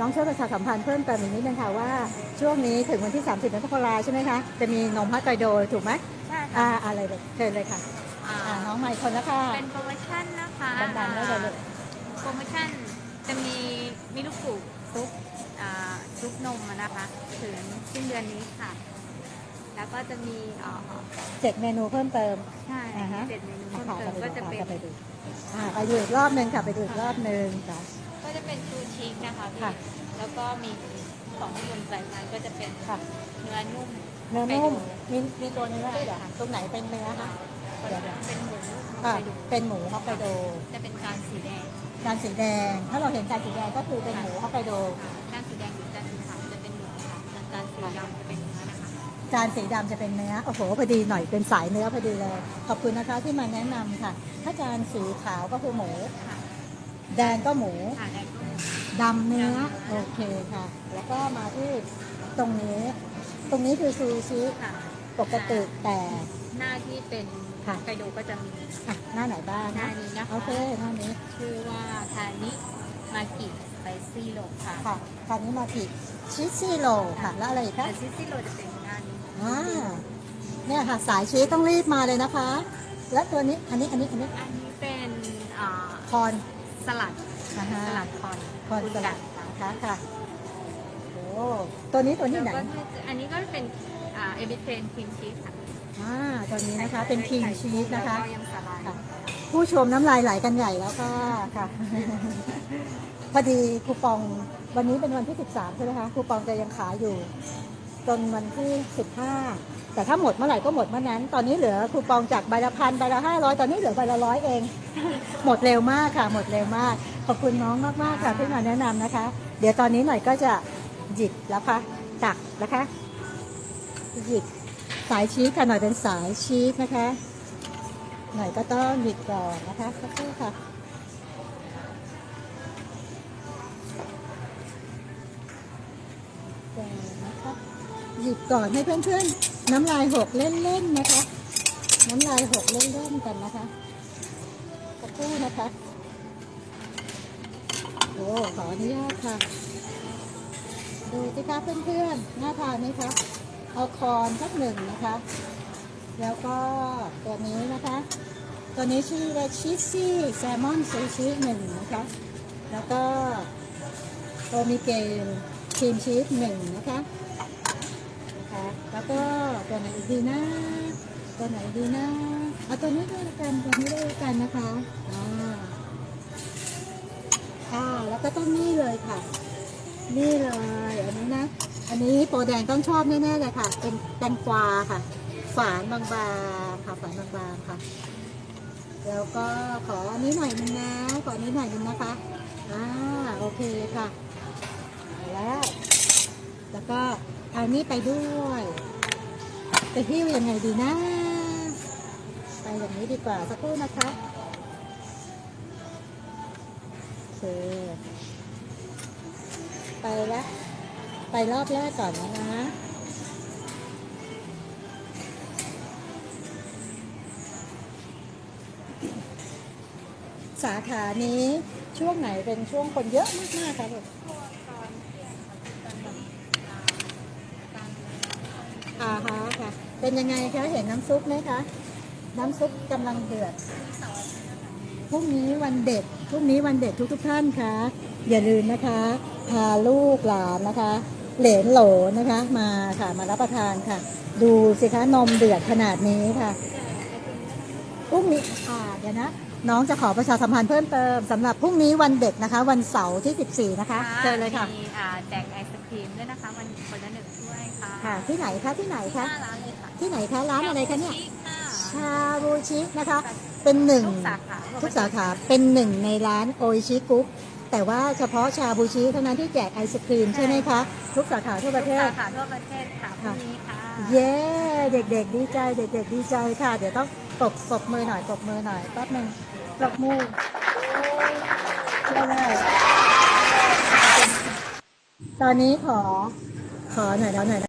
น้องช่วยประชาสัมพันธ์เพิ่มเติมอีกนิดนึงค่ะว่าช่วงนี้ถึงวันที่ 30มกราใช่ไหมคะ จะมีนมฮัตไกโดถูกไหมใช่อ่าค่ะอะไรเลยเชิญเลยค่ะอ่าอ่าน้องใหม่คนละค่ะเป็นโปรโมชั่นนะคะดังๆได้เลยลูก โปรโมชั่นจะมีมีลูกปลูกซุปอ่าซุปนมอะนะคะถึงสิ้นเดือนนี้ค่ะ แล้วก็จะมีเอ่อเจ็ดเมนูเพิ่มเติม ใช่อ่าฮะ เจ็ดเมนูอะเพิ่มค่ะเติมไปก็ดูจะเป็นค่ะไปดูอ่าไปดูอีกรอบหนึ่งค่ะ ไปดูอีกรอบหนึ่งจ้ะก็ จะเป็นชูชีสนะคะพี่ค่ะ แล้วก็มีของที่บนสายพานก็จะเป็นค่ะ เนื้อนุ่มเนื้อนุ่มไปมีมีตัวเนื้อด้วยเหรอคะตรงไหนเป็นเนื้อคะ เดี๋ยว เป็นหมูอะไปดูเป็นหมูฮอกไกโดจะเป็นจานสีแดงจานสีแดง ถ้าเราเห็นจานสีแดงก็คือเป็นหมูฮอกไกโดค่ะจานสีแดงหรือจานสีขาวจะเป็นหมูค่ะจานจานสีดำจะเป็นเนื้อนะคะ จานสีดำจะเป็นเนื้อโอ้โหพอดีหน่อยเป็นสายเนื้อพอดีเลย ขอบคุณนะคะที่มาแนะนำค่ะ ถ้าจานสีขาวก็คือหมู ค่ะ แดงก็หมูค่ะแดงก็หมูดำเนื้อ โอเคค่ะ แล้วก็มาที่ตรงนี้ ตรงนี้คือซูชิค่ะ ปกติแต่ หน้าที่เป็นค่ะ ไกโดก็จะมีอะหน้าไหนบ้างหน้านะนี้นะคะโอเคหน้านี้ชื่อว่าทานิมากิสไปซี่โลค่ะค่ะคราวนี้มาผิดชิซิโลค่ะ แล้วอะไรอีกแต่คะซิซี่โลจะเป็นหน้านี้อ่าเนี่ยค่ะสายชีสต้องรีบมาเลยนะคะ และตัวนี้อันนี้อันนี้อันนี้อันนี้เป็นอ่าคอน สลัดนะฮะสลัดคอนคอนณสลัดค่ะนะคะค่ะโอ้ตัวนี้ตัวนี้แล้วไหนก็อันนี้ก็เป็นอ่าเอบิเทนครีมชีสค่ะอ่าตัวนี้นะคะเป็นครีมชีสนะคะ แล้วก็ยังสลายค่ะ ผู้ชมน้ำลายไหลกันใหญ่แล้วค่ะค่ะ พอดีคูปองวันนี้เป็นวันที่ 13 ใช่ไหมคะคูปองจะยังขายอยู่ จนวันที่ 15 แต่ถ้าหมดเมื่อไหร่ก็หมดเมื่อนั้น ตอนนี้เหลือคูปองจากใบละพันใบละห้าร้อยตอนนี้เหลือใบละร้อยเอง หมดเร็วมากค่ะ หมดเร็วมาก ขอบคุณน้องมากๆค่ะที่มาแนะนำนะคะ เดี๋ยวตอนนี้หน่อยก็จะหยิบแล้วค่ะตักนะคะหยิบสายชีสค่ะหน่อยเป็นสายชีสนะคะ หน่อยก็ต้องหยิบก่อนนะคะสักครู่ค่ะก่นะคะ หยิบก่อนให้เพื่อนๆ น้ำลายหกเล่นๆนะคะ น้ำลายหกเล่นๆกันนะคะสักครู่นะคะโอ้ขออนุญาตค่ะ ดูสิคะเพื่อนๆน่าทานไหมคะเอาคอนสักหนึ่งนะคะ แล้วก็ตัวนี้นะคะ ตัวนี้ชื่อว่าชิซซี่แซลมอนซูชิหนึ่งนะคะ แล้วก็โอมิเกลครีมชีสหนึ่งนะคะ แล้วก็ตัวไหนดีนะ ตัวไหนดีนะ เอาตัวนี้ด้วยกันตัวนี้ด้วยกันนะคะอ่าอ่าแล้วก็ต้องนี่เลยค่ะ นี่เลยอันนี้นะ อันนี้โปรแดงต้องชอบแน่ๆเลยค่ะ เป็นแตงกวาค่ะ ฝานบางๆค่ะฝานบางๆค่ะ แล้วก็ขออันนี้หน่อยนึงนะ ขออันนี้หน่อยนึงนะคะอ่าโอเคค่ะแล้วแล้วก็ เอานี้ไปด้วยจะหิ้วยังไงดีนะ ไปอย่างนี้ดีกว่าสักครู่นะคะโอเคไปแล้วไปรอบแรกก่อนนะนะสาขานี้ช่วงไหนเป็นช่วงคนเยอะมากๆครับผมอ่าฮะค่ะ เป็นยังไงคะเห็นน้ำซุปไหมคะน้ำซุปกำลังเดือดพรุ่งนี้วันเด็กพรุ่งนี้วันเด็กทุกทุกๆท่านคะอย่าลืมนะคะ พาลูกหลานนะคะ เหลนโหลนะคะ มาค่ะมารับประทานค่ะ ดูสิคะนมเดือดขนาดนี้ค่ะพรุ่งนี้อ่าเดี๋ยวนะน้องจะขอประชาสัมพันธ์เพิ่มเติมสำหรับพรุ่งนี้วันเด็กนะคะ วันเสาร์ที่ 14 นะคะเชิญเลยค่ะมีอ่าแจกไอศครีมด้วยนะคะวันคนละหนึ่งถ้วย ค่ะค่ะที่ไหนคะที่ไหนหคะน้าร้านเลยค่ะที่ไหนคะร้านอะไรคะเนี่ย ค่ะชาบูชินะคะ เป็นหนึ่ง ทุกสาขาทุกสาขาเป็นหนึ่งในร้านโออิชิกุ๊กแต่ว่าเฉพาะชาบูชิเท่านั้นที่แจกไอศครีมใช่ไหมคะ ทุกสาขาทั่วประเททุกศสาขาทั่วประเทศค่ะพรุ่งนี้ค่ะ เย้ เด็กๆ ดีใจ เด็กๆ ดีใจค่ะ เดี๋ยวต้องปรบปรบมือหน่อยปรบมือหน่อยแป๊บหนึ่งปรบมือเชื่อเลยตอนนี้ขอ ขอหน่อยแล้วหน่อยนะ